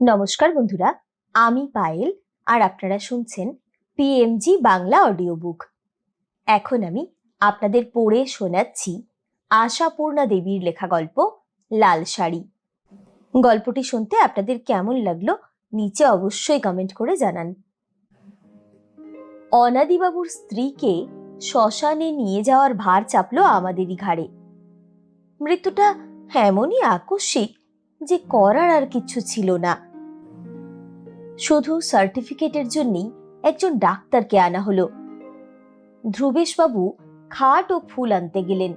নমস্কার বন্ধুরা, আমি পায়েল আর আপনারা শুনছেন পিএমজি বাংলা অডিও বুক এখন আমি আপনাদের পড়ে শোনাচ্ছি আশাপূর্ণা দেবীর লেখা গল্প, লাল শাড়ি। গল্পটি শুনতে আপনাদের কেমন লাগল নিচে অবশ্যই কমেন্ট করে জানান। অনাদিবাবুর স্ত্রীকে শ্মশানে নিয়ে যাওয়ার ভার চাপলো আমাদেরই ঘাড়ে। মৃত্যুটা এমনই আকস্মিক যে করার আর কিছু ছিল না। শুধু সার্টিফিকেটের জন্যই একজন ডাক্তারকে আনা হলো। ধ্রুবেশবাবু খাট ও ফুল আনতে গেলেন।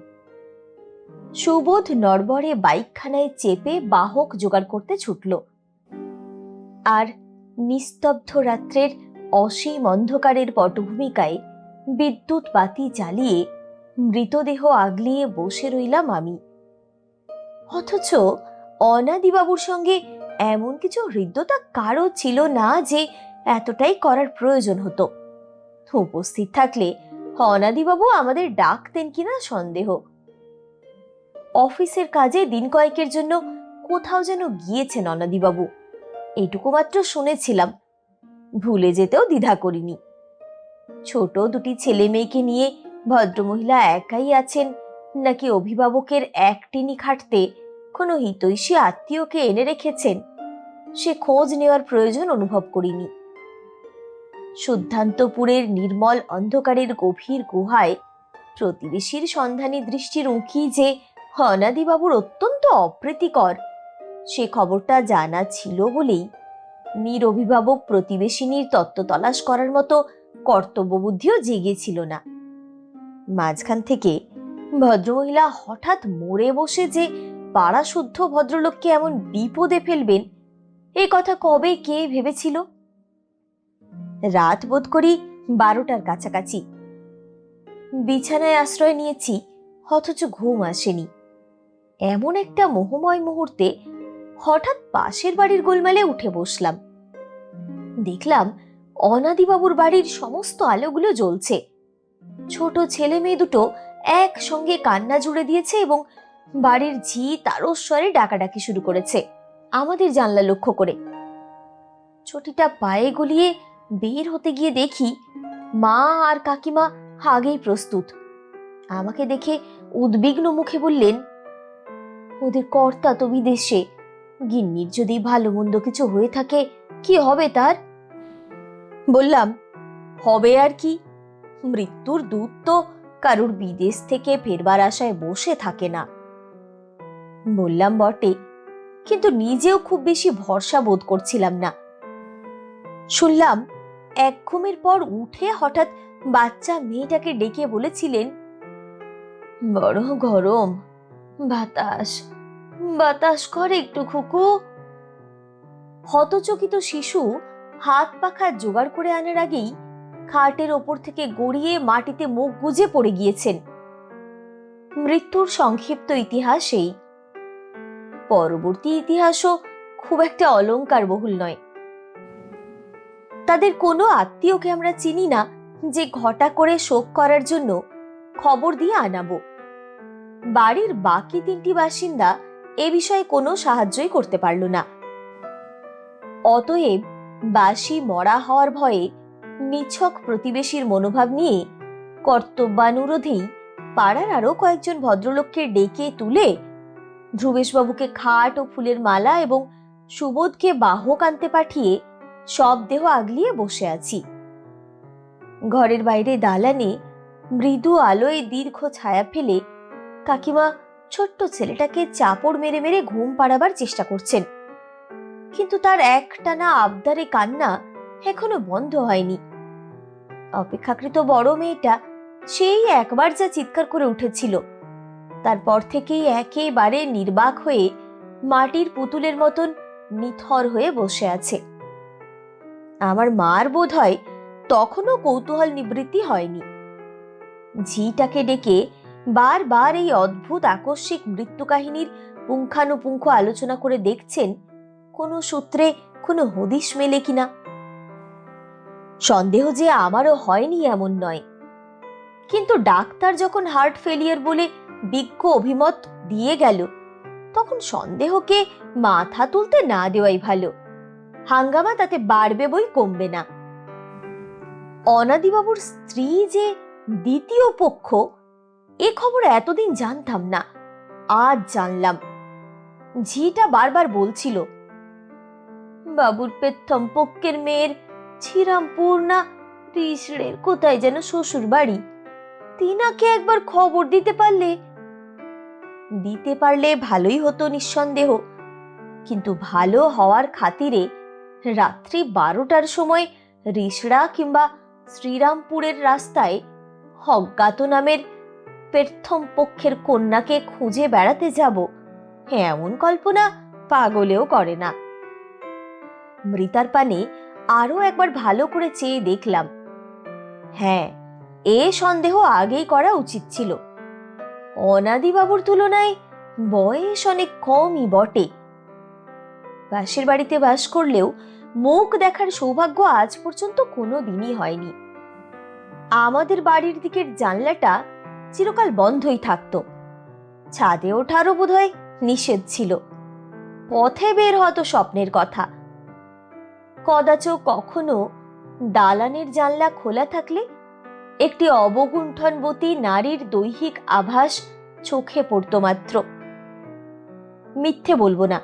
সুবোধ নড়বড়ে বাইকখানায় চেপে বাহক জোগাড় করতে ছুটল। আর নিস্তব্ধ রাত্রের অসীম অন্ধকারের পটভূমিকায় বিদ্যুৎ বাতি জ্বালিয়ে মৃতদেহ আগলিয়ে বসে রইলাম আমি। অথচ অনাদিবাবুর সঙ্গে এমন কিছু হৃদ্যতা কারও ছিল না যে এতটাই করার প্রয়োজন হতো। উপস্থিত থাকলে অনাদিবাবু আমাদের ডাকতেন কিনা সন্দেহ। অফিসের কাজে দিন কয়েকের জন্য কোথাও যেন গিয়েছেন অনাদিবাবু। এইটুকু মাত্র শুনেছিলাম। ভুলে যেতেও দ্বিধা করিনি। ছোট দুটি ছেলে মেয়েকে নিয়ে ভদ্রমহিলা একাই আছেন, নাকি অভিভাবকের একটিনি খাটতে কোনো হিতৈষী আত্মীয়কে এনে রেখেছেন। সে খোঁজ নেওয়ার প্রয়োজন অনুভব করিনি। শুদ্ধান্তপুরের নির্মল অন্ধকারের গভীর গুহায় প্রতিবেশীর সন্ধানী দৃষ্টির উঁকি যে অনাদিবাবুর অত্যন্ত অপ্রীতিকর, সে খবরটা জানা ছিল বলেই নিরভিভাবক প্রতিবেশিনীর তত্ত্ব তলাশ করার মতো কর্তব্যবুদ্ধিও জেগেছিল না। মাঝখান থেকে ভদ্রমহিলা হঠাৎ মরে বসে যে পাড়া শুদ্ধ ভদ্রলোককে এমন বিপদে ফেলবেন? এ কথা কবে কে ভেবেছিল? রাত বোধ করি বারোটার কাছাকাছি। বিছানায় আশ্রয় নিয়েছি, অথচ ঘুম আসেনি। এমন একটা মোহময় মুহূর্তে হঠাৎ পাশের বাড়ির গোলমালে উঠে বসলাম। দেখলাম অনাদিবাবুর বাড়ির সমস্ত আলোগুলো জ্বলছে। ছোট ছেলে মেয়ে দুটো একসঙ্গে কান্না জুড়ে দিয়েছে এবং বাড়ির ঝি তারস্বরে ডাকাডাকি শুরু করেছে। আমাদের জানলা লক্ষ্য করে। ছুটিটা পায়ে গলিয়ে বের হতে গিয়ে দেখি মা আর কাকিমা আগেই প্রস্তুত। আমাকে দেখে উদ্বিগ্ন মুখে বললেন, ওদের কর্তা তো বিদেশে। গিন্নির যদি ভালো মন্দ কিছু হয়ে থাকে, কি হবে তার? বললাম, হবে আর কি। মৃত্যুর দূত তো কারুর বিদেশ থেকে ফেরবার আশায় বসে থাকে না। বললাম, বটে। কিন্তু নিজেও খুব বেশি ভরসা বোধ করছিলাম না। শুনলাম, এক ঘুমের পর উঠে হঠাৎ বাচ্চা মেয়েটাকে ডেকে বলেছিলেন, বড় গরম, বাতাস বাতাস করে একটু খুকু। হতচকিত শিশু হাত পাখা জোগাড় করে আনার আগেই খাটের ওপর থেকে গড়িয়ে মাটিতে মুখ গুজে পড়ে গিয়েছেন। মৃত্যুর সংক্ষিপ্ত ইতিহাস এই পরবর্তী ইতিহাসও খুব একটা অলংকার বহুল নয়। তাদের কোনো আত্মীয়কে আমরা চিনি না যে ঘটা করে শোক করার জন্য খবর দিয়ে আনাবো। বাড়ির বাকি তিনটি বাসিন্দা এ বিষয়ে কোনো সাহায্যই করতে পারল না। অতএব বাসি মরা হওয়ার ভয়ে নিছক প্রতিবেশীর মনোভাব নিয়ে কর্তব্যানুরোধেই পাড়ার আরও কয়েকজন ভদ্রলোককে ডেকে তুলে ধ্রুবেশবাবুকে খাট ও ফুলের মালা এবং সুবোধকে বাহক আনতে পাঠিয়ে সব দেহ আগলিয়ে বসে আছি। ঘরের বাইরে দালানে মৃদু আলোয় দীর্ঘ ছায়া ফেলে কাকিমা ছোট্ট ছেলেটাকে চাপড় মেরে মেরে ঘুম পাড়াবার চেষ্টা করছেন। কিন্তু তার একটানা আবদারে কান্না এখনও বন্ধ হয়নি। অপেক্ষাকৃত বড় মেয়েটা সেই একবার যা চিৎকার করে উঠেছিল। তারপর থেকেই একেবারে নির্বাক হয়ে মাটির পুতুলের মতন নিথর হয়ে বসে আছে। আমার মার বোধ হয় তখনও কৌতূহল নিবৃত্তি হয়নি। ঝিটাকে ডেকে বারবার এই অদ্ভুত আকস্মিক মৃত্যু কাহিনীর পুঙ্খানুপুঙ্খ আলোচনা করে দেখছেন কোনো সূত্রে কোনো হদিশ মেলে কিনা। সন্দেহ যে আমারও হয়নি এমন নয়। কিন্তু ডাক্তার যখন হার্ট ফেলিয়ার বলে বিজ্ঞ অভিমত দিয়ে গেল। তখন সন্দেহকে মাথা তুলতে না দেওয়াই ভালো। হাঙ্গামা তাতে বাড়বে বই কমবে না। অনাদিবাবুর স্ত্রী যে দ্বিতীয় পক্ষ, এ খবর এতদিন জানতাম না, আজ জানলাম। ঝিটা বারবার বলছিল, বাবুর পেত্থম পক্ষের মেয়ের ছিরামপুর না কোথায় যেন শ্বশুর বাড়ি তিনাকে একবার খবর দিতে পারলে দিতে পারলে ভালোই হতো নিঃসন্দেহ। কিন্তু ভালো হওয়ার খাতিরে রাত্রি বারোটার সময় রিসড়া কিংবা শ্রীরামপুরের রাস্তায় অজ্ঞাত নামের প্রথম পক্ষের কন্যাকে খুঁজে বেড়াতে যাব। এমন কল্পনা পাগলেও করে না। মৃতার পানে আরও একবার ভালো করে চেয়ে দেখলাম। হ্যাঁ এ সন্দেহ আগেই করা উচিত ছিল। অনাদিবাবুর তুলনায় বয়স অনেক কমই বটে। পাশের বাড়িতে বাস করলেও মুখ দেখার সৌভাগ্য আজ পর্যন্ত কোনো দিনই হয়নি। আমাদের বাড়ির দিকের জানলাটা চিরকাল বন্ধই থাকত। ছাদে ওঠারও বোধহয় নিষেধ ছিল। পথে বের হতো স্বপ্নের কথা। কদাচ কখনো দালানের জানলা খোলা থাকলে একটি অবগুণ্ঠনবতী নারীর দৈহিক আভাস চোখে পড়তো মাত্র। মিথ্যে বলব না।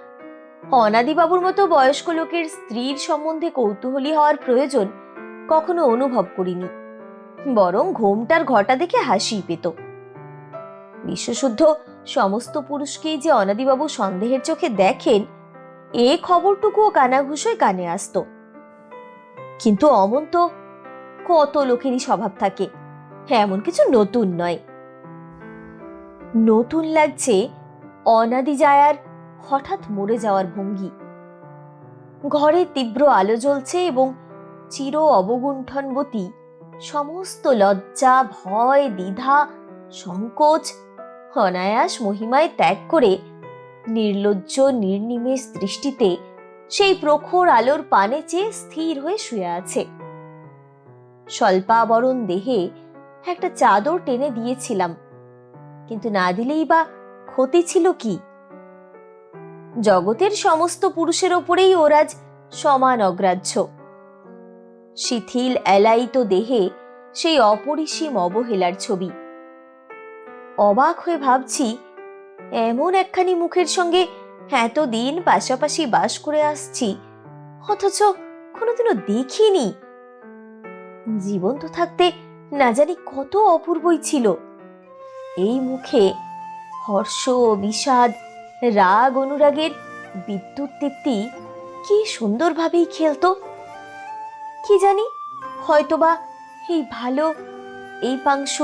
অনাদিবাবুর মতো বয়স্ক লোকের স্ত্রীর সম্বন্ধে কৌতূহলী হওয়ার প্রয়োজন কখনো অনুভব করিনি। বরং ঘোমটার ঘটা দেখে হাসি পেত। বিশ্বশুদ্ধ সমস্ত পুরুষকেই যে অনাদিবাবু সন্দেহের চোখে দেখেন, এ খবরটুকুও কানাঘুষোয় কানে আসতো। কিন্তু অমন তো কত লোকেরই স্বভাব থাকে। হ্যাঁ এমন কিছু নতুন নয়। নতুন লাগছে অনাদি জায়ার হঠাৎ মরে যাওয়ার ভঙ্গি। ঘরে তীব্র আলো জ্বলছে এবং চির অবগুণ্ঠনবতী সমস্ত লজ্জা, ভয়, দ্বিধা, সংকোচ, অনায়াস মহিমায় ত্যাগ করে নির্লজ্জ, নির্নিমেষ দৃষ্টিতে সেই প্রখর আলোর পানে চেয়ে স্থির হয়ে শুয়ে আছে। স্বল্পাবরণ দেহে একটা চাদর টেনে দিয়েছিলাম, কিন্তু না দিলেই বা ক্ষতি ছিল কি? জগতের সমস্ত পুরুষের ওপরেই ওর আজ সমান অগ্রাহ্য। শিথিল, এলাইত দেহে সেই অপরিসীম অবহেলার ছবি। অবাক হয়ে ভাবছি, এমন একখানি মুখের সঙ্গে এতদিন পাশাপাশি বাস করে আসছি, অথচ কোনোদিনও দেখিনি। জীবন্ত থাকতে না জানি কত অপূর্বই ছিল। এই মুখে হর্ষ, বিষাদ, রাগ, অনুরাগের বিদ্যুৎ দীপ্তি কি সুন্দরভাবেই খেলতো? কি জানি, হয়তোবা এই ভালো, এই পাংশ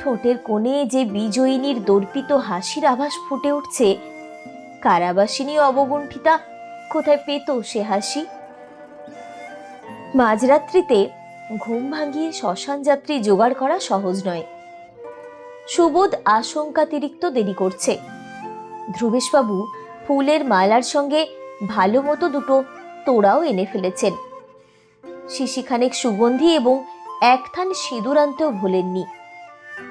ঠোঁটের কোণে যে বিজয়িনীর দর্পিত হাসির আভাস ফুটে উঠছে, কারাবাসিনী অবগুণ্ঠিতা কোথায় পেত সে হাসি? মাঝরাত্রিতে ঘুম ভাঙিয়ে শ্মশান যাত্রী জোগাড় করা সহজ নয়। সুবোধ আশঙ্কাতিরিক্ত দেরি করছে। ধ্রুবেশবাবু ফুলের মালার সঙ্গে ভালো মতো দুটো তোড়াও এনে ফেলেছেন। শিশিখানেক সুগন্ধি এবং একথান সিঁদুর আনতেও ভোলেননি।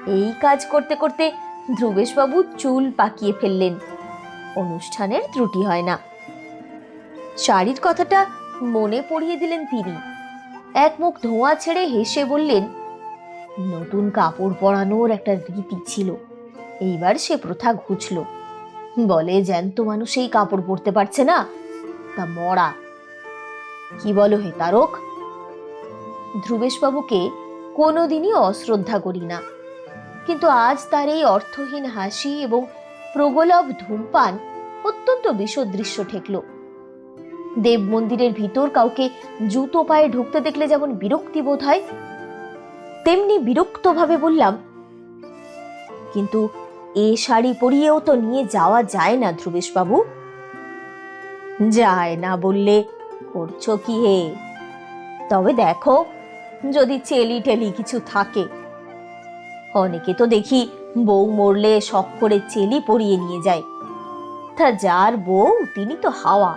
এই কাজ করতে করতে ধ্রুবেশবাবু চুল পাকিয়ে ফেললেন। অনুষ্ঠানের ত্রুটি হয় না। শাড়ির কথাটা মনে পড়িয়ে দিলেন তিনি। এক মুখ ধোঁয়া ছেড়ে হেসে বললেন, নতুন কাপড় পরানোর একটা রীতি ছিল। এইবার সে প্রথা ঘুচল। বলে জ্যান্ত মানুষ এই কাপড় পরতে পারছে না, তা মরা। কি বলো হে তারক? ধ্রুবেশবাবুকে কোনোদিনই অশ্রদ্ধা করি না। কিন্তু আজ তার এই অর্থহীন হাসি এবং প্রগলভ ধূমপান অত্যন্ত বিষদৃশ্য ঠেকল। দেব মন্দিরের ভিতর কাউকে জুতো পায়ে ঢুকতে দেখলে যেমন বিরক্তি বোধ হয়, তেমনি বিরক্তভাবে বললাম, কিন্তু এ শাড়ি পরিয়েও তো নিয়ে যাওয়া যায় না ধ্রুবেশবাবু? যায় না বললে করছ কি হে? তবে দেখো, যদি চেলি টেলি কিছু থাকে। অনেকে তো দেখি বউ মরলে শখ করে চেলি পরিয়ে নিয়ে যায়। তা যার বউ, তিনি তো হাওয়া।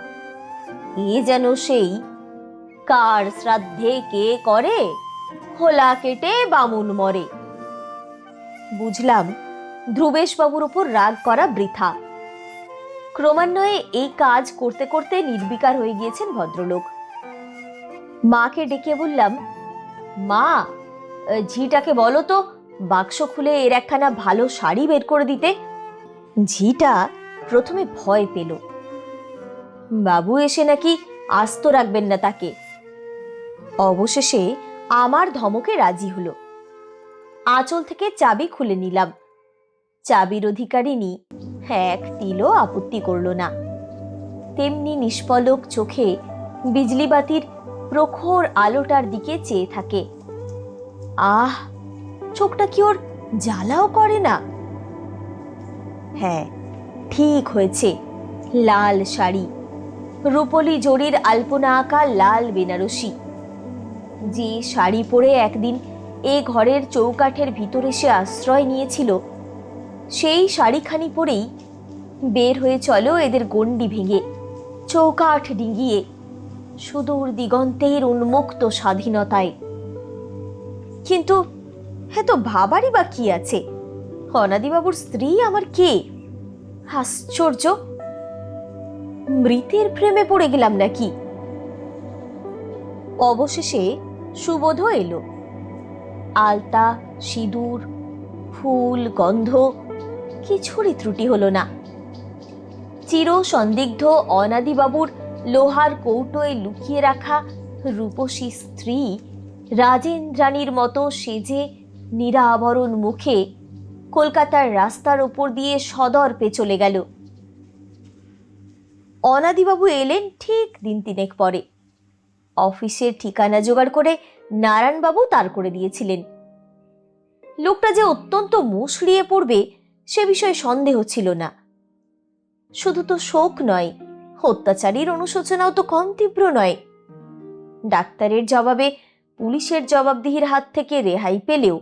এ যেন সেই। কার শ্রাদ্ধে কে করে, খোলা কেটে বামুন মরে। বুঝলাম, ধ্রুবেশবাবুর উপর রাগ করা বৃথা। ক্রমান্বয়ে এই কাজ করতে করতে নির্বিকার হয়ে গিয়েছেন ভদ্রলোক। মাকে ডেকে বললাম, মা, ঝিটাকে বলো তো, বাক্স খুলে এর একখানা ভালো শাড়ি বের করে দিতে। ঝিটা প্রথমে ভয় পেল। বাবু এসে নাকি আস্ত রাখবেন না তাকে। অবশেষে আমার ধমকে রাজি হলো। আঁচল থেকে চাবি খুলে নিলাম। চাবির অধিকারিনী এক তিলও আপত্তি করল না। তেমনি নিষ্পলক চোখে বিজলিবাতির প্রখর আলোটার দিকে চেয়ে থাকে। আহ, চোখটা কি ওর জ্বালাও করে না? হ্যাঁ ঠিক হয়েছে, লাল শাড়ি। রূপলি জরির আলপনা আঁকা লাল বেনারসি। যে শাড়ি পরে একদিন এ ঘরের চৌকাঠের ভিতরে সে আশ্রয় নিয়েছিল, সেই শাড়িখানি পরেই বের হয়ে চলো এদের গণ্ডি ভেঙে, চৌকাঠ ডিঙিয়ে সুদূর দিগন্তের উন্মুক্ত স্বাধীনতায়। কিন্তু হ্যাঁ তো ভাবারই বা কি আছে? অনাদিবাবুর স্ত্রী আমার কে? আশ্চর্য! মৃতের প্রেমে পড়ে গেলাম নাকি? অবশেষে সুবোধ এলো। আলতা, সিঁদুর, ফুল, গন্ধ, কিছুরই ত্রুটি হলো না। চির সন্দিগ্ধ অনাদিবাবুর লোহার কৌটোয় লুকিয়ে রাখা রূপসী স্ত্রী রাজেন্দ্রাণীর মতো সেজে নিরাবরণ মুখে কলকাতার রাস্তার ওপর দিয়ে সদর্পে চলে গেল। অনাদিবাবু এলেন ঠিক দিন তিনেক পরে। অফিসের ঠিকানা জোগাড় করে নারায়ণবাবু তার করে দিয়েছিলেন। লোকটা যে অত্যন্ত মুশড়িয়ে পড়বে সে বিষয়ে সন্দেহ ছিল না। শুধু তো শোক নয়, অত্যাচারীর অনুশোচনাও তো কম তীব্র নয়। ডাক্তারের জবাবে পুলিশের জবাবদিহির হাত থেকে রেহাই পেলেও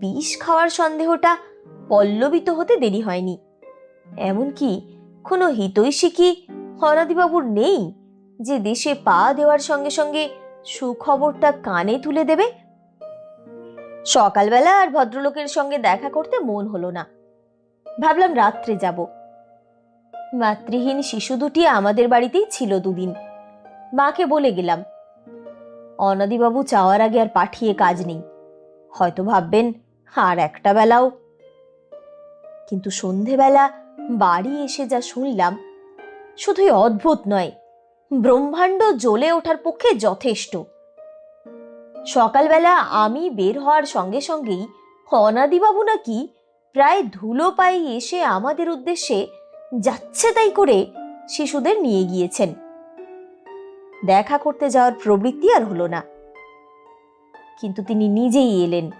বিষ খাওয়ার সন্দেহটা পল্লবিত হতে দেরি হয়নি। এমনকি কোনো হিতৈষী কি? হরাদিবাবুর নেই? যে দেশে পা দেওয়ার সঙ্গে সঙ্গে সুখবরটা কানে তুলে দেবে? সকালবেলা আর ভদ্রলোকের সঙ্গে দেখা করতে মন হলো না। ভাবলাম রাত্রে যাব। মাতৃহীন শিশু দুটি আমাদের বাড়িতেই ছিল দুদিন। মাকে বলে গেলাম, অনাদিবাবু চাওয়ার আগে আর পাঠিয়ে কাজ নেই। হয়তো ভাববেন, আর একটা বেলাও। কিন্তু সন্ধেবেলা বাড়ি এসে যা শুনলাম, শুধুই অদ্ভুত নয়, ব্রহ্মাণ্ড জ্বলে ওঠার পক্ষে যথেষ্ট। সকালবেলা আমি বের হওয়ার সঙ্গে সঙ্গেই অনাদিবাবু নাকি প্রায় ধুলো পায়ে এসে আমাদের উদ্দেশ্যে যাচ্ছে তাই করে শিশুদের নিয়ে গিয়েছেন। দেখা করতে যাওয়ার প্রবৃত্তি আর হলো না। কিন্তু তিনি নিজেই এলেন।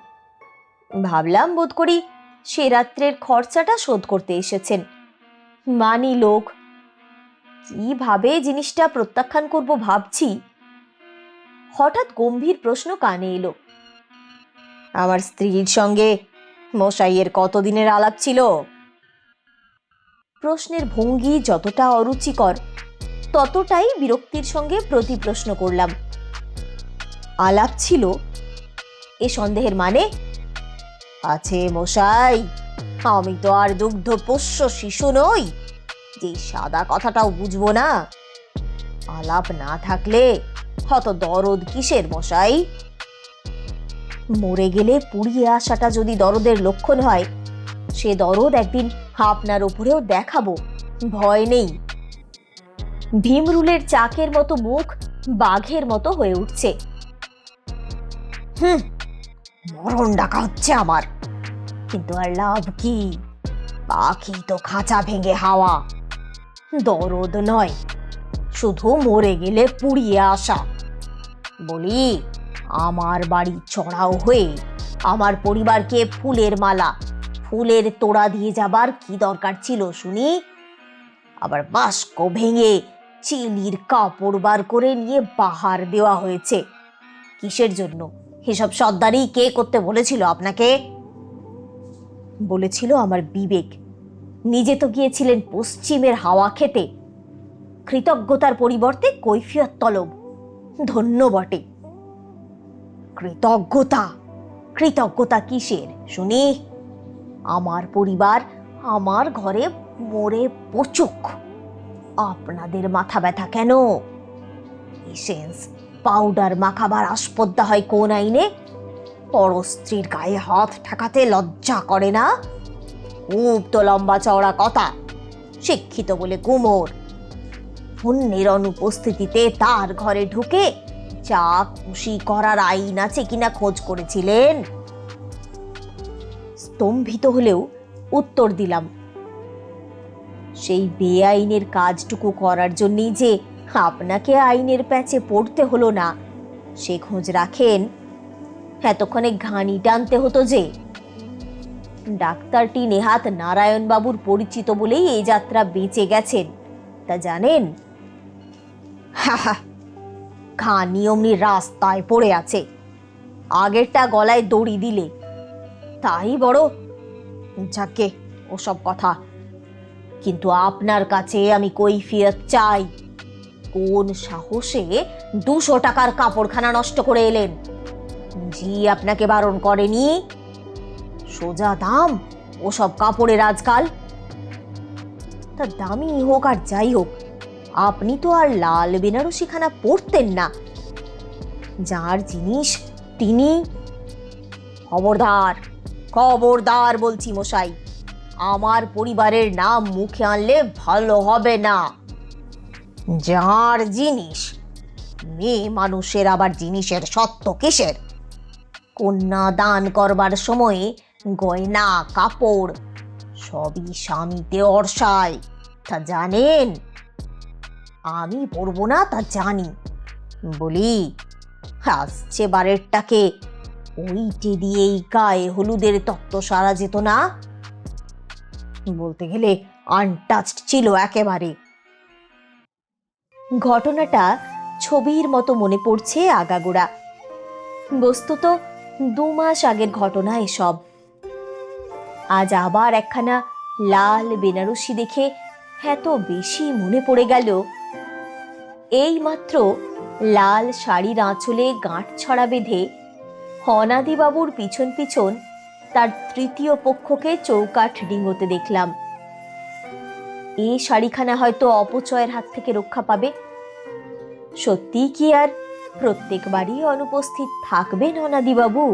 ভাবলাম বোধ করি সে রাত্রের খরচাটা শোধ করতে এসেছেন। মানি লোক। কীভাবে জিনিসটা প্রত্যাখ্যান করব ভাবছি? হঠাৎ গম্ভীর প্রশ্ন কানে এলো। আমার স্ত্রীর সঙ্গে মশাইয়ের কতদিনের আলাপ ছিল? প্রশ্নের ভঙ্গি যতটা অরুচিকর, ততটাই বিরক্তির সঙ্গে প্রতি প্রশ্ন করলাম। আলাপ ছিল, এ সন্দেহের মানে? আছে মশাই। আমি তো আর দুগ্ধ পোষ্য শিশু নই, যে সাদা কথাটাও বুঝব না। আলাপ না থাকলে হত দরদ কিসের মশাই? মরে গেলে পুড়িয়ে আসাটা যদি দরদের লক্ষণ হয়, সে দরদ একদিন আপনার উপরেও দেখাবো, ভয় নেই। ভীমরুলের চাকের মতো মুখ বাঘের মতো হয়ে উঠছে। হুম, মরণ ডাকা হচ্ছে আমার। কিন্তু আর লাভ কি? পাখি তো খাঁচা ভেঙে হাওয়া। দরদ নয়, শুধু মরে গেলে পুড়িয়ে আসা। বলি, আমার বাড়ি চড়াও হয়ে আমার পরিবারকে ফুলের মালা, ফুলের তোড়া দিয়ে যাবার কি দরকার ছিল শুনি? আবার বাস্ক ভেঙে চিনির কাপড় বার করে নিয়ে বাহার দেওয়া হয়েছে। কিসের জন্য? এসব সর্দারি কে করতে বলেছিল আপনাকে? বলেছিল আমার বিবেক। নিজে তো গিয়েছিলেন পশ্চিমের হাওয়া খেতে। কৃতজ্ঞতার পরিবর্তে কৈফিয়ত তলব। ধন্য বটে। কৃতজ্ঞতা? কৃতজ্ঞতা কিসের? শুনি। আমার পরিবার আমার ঘরে মোরে পচুক। আপনাদের মাথা ব্যথা কেন? এসেন্স, পাউডার মাখাবার আসপদ্দা হয় কোন আইনে? পরস্ত্রীর গায়ে হাত ঠেকাতে লজ্জা করে না? খুব তো লম্বা চওড়া কথা, শিক্ষিত বলে কুমোর অন্যের অনুপস্থিতিতে তার ঘরে ঢুকে যা খুশি করার আইন আছে কিনা খোঁজ করেছিলেন। স্তম্ভিত হলেও উত্তর দিলাম, সেই বেআইনের কাজটুকু করার জন্যই যে আপনাকে আইনের প্যাচে পড়তে হলো না, সে খোঁজ রাখেন এতক্ষণে ঘানি টানতে হতো যে। ডাক্তারটি নেহাত নারায়ণবাবুর পরিচিত বলেই এই যাত্রা বেঁচে গেছেন। তা জানেন? ঘানি অমনি রাস্তায় পড়ে আছে। আগেরটা গলায় দড়ি দিলে। তাই বড়। যাকে, ওসব কথা। কিন্তু আপনার কাছে আমি কৈফিয়ত চাই। কোন সাহসে দুশো টাকার কাপড়খানা নষ্ট করে এলেন? জি আপনাকে বারণ করেনি। সোজা দাম, ওসব কাপড়ের আজকাল। তা দামি হোক আর যাই হোক, আপনি তো আর লাল বেনারসিখানা পরতেন না। যার জিনিস তিনি খবরদার খবরদার বলছি মশাই। আমার পরিবারের নাম মুখে আনলে ভালো হবে না। যার জিনিস, মেয়ে মানুষের আবার জিনিসের সত্য কিসের? কন্যা দান করবার সময়ে গয়না, কাপড় সবই স্বামীতে অর্ষায় তা জানেন? আমি পরবো না, তা জানি। বলি, আসছে বারেরটাকে। ওইটে দিয়েই গায়ে হলুদের তত্ত্ব সারা যেত না? বলতে গেলে আনটাচড ছিল একেবারে। ঘটনাটা ছবির মতো মনে পড়ছে আগাগোড়া। বস্তুত দু মাস আগের ঘটনা এসব। আজ আবার একখানা লাল বেনারসি দেখে এত বেশি মনে পড়ে গেল। এই মাত্র লাল শাড়ির আঁচলে গাঁট ছড়া বেঁধে হনাদিবাবুর পিছন পিছন তার তৃতীয় পক্ষকে চৌকাঠ ডিঙোতে দেখলাম। এই শাড়িখানা হয়তো অপচয়ের হাত থেকে রক্ষা পাবে। সত্যি কি আর প্রত্যেকবারই অনুপস্থিত থাকবেন অনাদিবাবু।